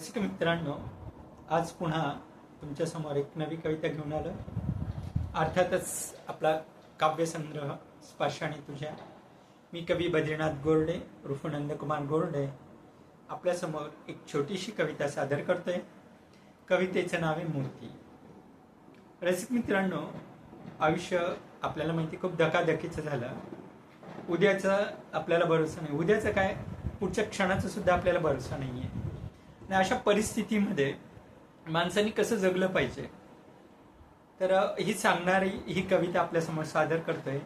रसिक मित्रांनो आज पुन्हा तुमच्यासमोर एक नवी कविता घेऊन आलो अर्थातच आपला काव्यसंग्रह स्पर्शाने तुझ्या. मी कवी बद्रीनाथ गोरडे उर्फ नंदकुमार गोरडे. आपल्यासमोर एक छोटीशी कविता सादर करतोय. कवितेचं नाव आहे मूर्ती. रसिक मित्रांनो आयुष्य आपल्याला माहिती खूप धकाधकीचं झालं. उद्याचा आपल्याला भरोसा नाही. उद्याचं काय? पुढच्या क्षणाचं सुद्धा आपल्याला भरोसा नाही आहे आणि अशा परिस्थितीमध्ये माणसाने कसं जगलं पाहिजे? तर ही सांगणारी ही कविता आपल्यासमोर सादर करतोय.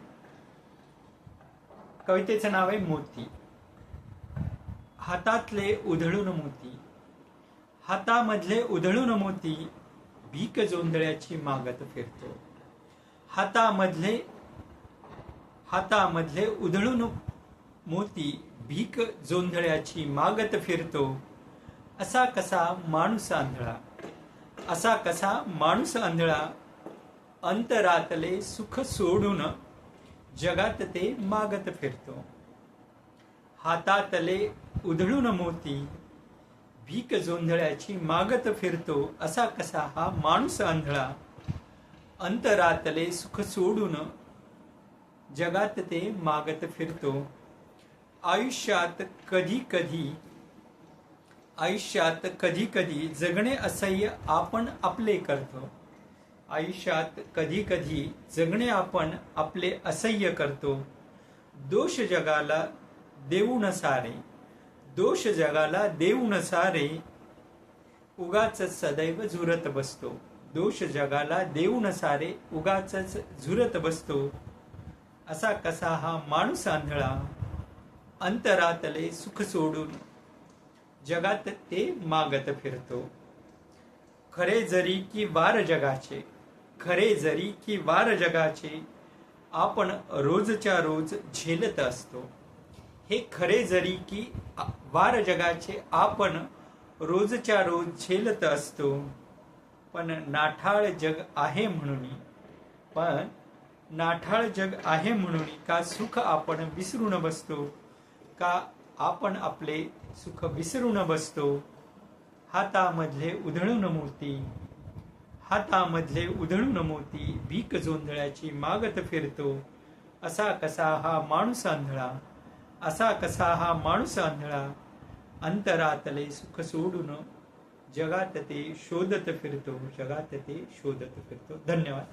कवितेचं नाव आहे मोती. हातातले उधळून मोती. हातामधले उधळून मोती भीक जोंधळ्याची मागत फिरतो. हातामधले हातामधले उधळून मोती भीक जोंधळ्याची मागत फिरतो. असा कसा माणूस आंधळा? असा कसा माणूस आंधळा? अंतरातले सुख सोडून जगात ते मागत फिरतो. हातातले उधळून मोती भीक जोंधळ्याची मागत फिरतो. असा कसा हा माणूस आंधळा? अंतरातले सुख सोडून जगात ते मागत फिरतो. आयुष्यात कधी कधी आयुष्यात कधी कधी जगणे असह्य आपण आपले करतो. आयुष्यात कधी कधी जगणे आपण आपले असह्य करतो. दोष जगाला देऊन सारे. दोष जगाला देऊन सारे. उगाच सदैव झुरत बसतो. दोष जगाला देऊन सारे उगाच झुरत बसतो. असा कसा हा माणूस आंधळा अंतरातले सुख सोडून जगात ते मागत फिरतो. खरे जरी की वार जगाचे खरे जरी की वार जगाचे आपण रोजच्या रोज झेलत असतो. हे खरे जरी की वार जगाचे आपण रोजच्या रोज झेलत असतो. पण नाठाळ जग आहे म्हणून पण नाठाळ जग आहे म्हणून का सुख आपण विसरून बसतो? का आपण आपले सुख विसरून बसतो. हातामधले उधळून मोती हातामधले उधळून मोती भीक जोंधळ्याची मागत फिरतो. असा कसा हा माणूस आंधळा असा कसा हा माणूस आंधळा. अंतरातले सुख सोडून जगात ते शोधत फिरतो जगात ते शोधत फिरतो. धन्यवाद.